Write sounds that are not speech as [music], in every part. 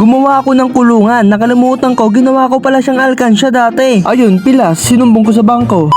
Gumawa ako ng kulungan. Nakalimutan ko, ginawa ko pala siyang alkansya dati. Ayun, pilas, sinumbong ko sa bangko.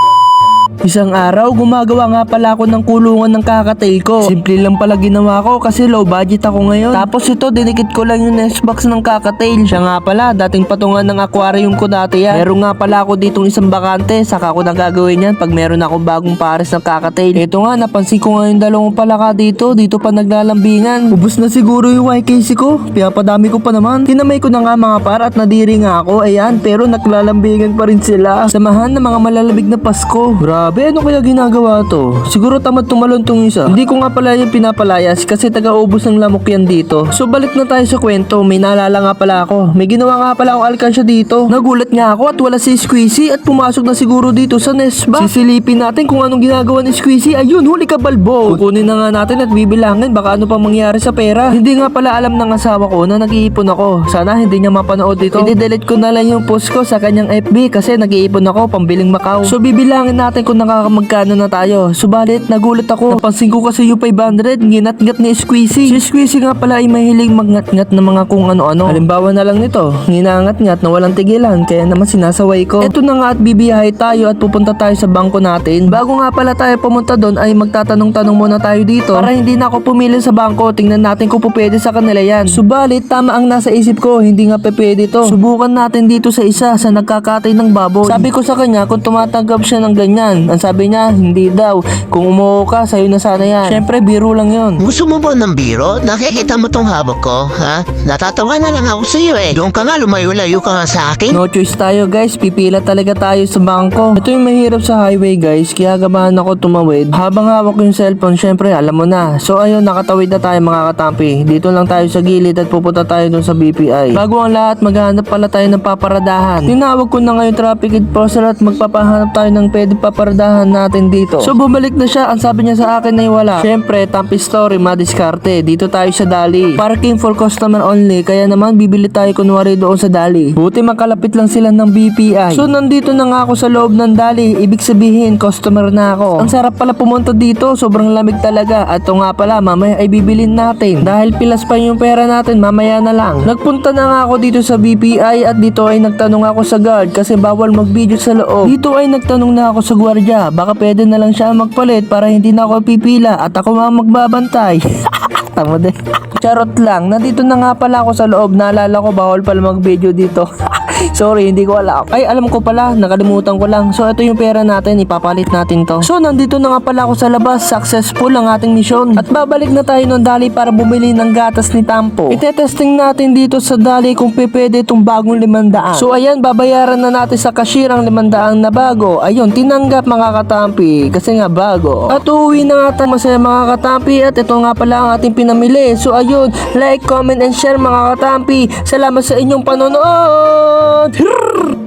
Isang araw, gumagawa nga pala ako ng kulungan ng kakatay ko. Simple lang pala ginawa ko kasi low budget ako ngayon. Tapos ito, dinikit ko lang yung nest box ng kakatail. Siya nga pala, dating patungan ng aquarium ko dati yan. Meron nga pala ako ditong isang bakante. Saka ko na gagawin yan pag meron akong bagong pares ng kakatail. Ito nga, napansin ko nga yung dalawang palaka dito. Dito pa naglalambingan. Ubus na siguro yung YKC ko. Piyapadami ko pa naman. Tinamay ko na nga mga par at nadiri nga ako. Ayan, pero naglalambingan pa rin sila. Samahan ng mga malalamig na Pasko. Grabe, ano kaya ginagawa to? Siguro tamad tumalon tong isa. Hindi ko nga pala yung pinapalayas kasi taga-ubos ng lamok yan dito. So balik na tayo sa kwento. May naalala nga pala ako. May ginawa nga pala akong alkansya dito. Nagulat nga ako at wala si Squeezy at pumasok na siguro dito sa nest box. Sisilipin natin kung anong ginagawa ni Squeezy. Ayun, huli ka balbo. Kukunin na nga natin at bibilangin baka ano pa mangyari sa pera. Hindi nga pala alam ng asawa ko na nag-iipon ako. Sana hindi niya mapanood ito. I-delete ko na lang yung post ko sa kanyang FB kasi nag-iipon ako pambiling Macau. So bibilangin natin kung nakakamagkano na tayo. Subalit nagulat ako. Napansin ko kasi yung 500 ginat-ngat ni Squeezy. Si Squeezy nga pala ay mahilig magngat-ngat ng mga kung ano-ano. Halimbawa na lang nito, ginangat-ngat na walang tigilan kaya naman sinasaway ko. Ito na nga at bibiyahe tayo at pupunta tayo sa bangko natin. Bago nga pala tayo pumunta doon ay magtatanong-tanong muna tayo dito para hindi na ako pumili sa bangko. Tingnan natin kung pwede sa kanila yan. Subalit tama ang nasa isip ko, hindi nga pwede to. Subukan natin dito sa isa sa nagkakatay ng baboy. Sabi ko sa kanya kung tumatanggap siya ng ganyan. Ang sabi niya, hindi daw. Kung umuho ka, sa'yo na sana yan. Siyempre, biro lang yon. Gusto mo ba ng biro? Nakikita mo tong hawak ko, ha? Natatawa na lang ako sa iyo eh. Doon ka nga, lumayo-layo ka nga sa akin. No choice tayo guys, pipila talaga tayo sa bangko. Ito yung mahirap sa highway guys, kaya gabahan ako tumawid. Habang hawak yung cellphone, syempre alam mo na. So ayun, nakatawid na tayo mga katampi. Dito lang tayo sa gilid at pupunta tayo dun sa BPI. Bago ang lahat, maghahanap pala tayo ng paparadahan. Tinawag ko na ngayon traffic enforcer at magpapahanap tayo ng pwede paparadahan natin dito. So bumalik na siya, ang sabi niya sa akin ay wala. Syempre, tampi story, madiskarte. Dito tayo sa Dali. Parking for customer only, kaya naman bibili tayo kunwari doon sa Dali. Buti makalapit lang sila ng BPI. So nandito na nga ako sa loob ng Dali, ibig sabihin customer na ako. Ang sarap pala pumunta dito, sobrang lamig talaga. At ito nga pala, mamaya ay bibilin natin. Dahil pilas pa yung pera natin, mamaya na lang. Nagpunta na nga ako dito sa BPI at dito ay nagtanong ako sa guard kasi bawal mag-video sa loob. Dito ay nagtanong na ako sa gwardiya, baka pwede na lang siya magpalit para hindi na ako pipila at ako mga magbabantay. [laughs] Tama din. Charot lang, nandito na nga pala ako sa loob. Naalala ko bawal pala mag-video dito. [laughs] Sorry, hindi ko alam. Ay, alam ko pala, nakalimutan ko lang. So, ito yung pera natin, ipapalit natin to. So, nandito na nga pala ako sa labas. Successful ang ating misyon. At babalik na tayo ng Dali para bumili ng gatas ni Tampo. Itetesting natin dito sa Dali kung pwede itong bagong limandaan. So, ayan, babayaran na natin sa cashier ang limandaang na bago. Ayun, tinanggap mga katampi kasi nga bago. At uuwi na nga tayo masaya mga katampi at ito nga pala ang ating pinamili. So, ayun, like, comment, and share mga katampi. Salamat sa inyong panonood! Thrrr.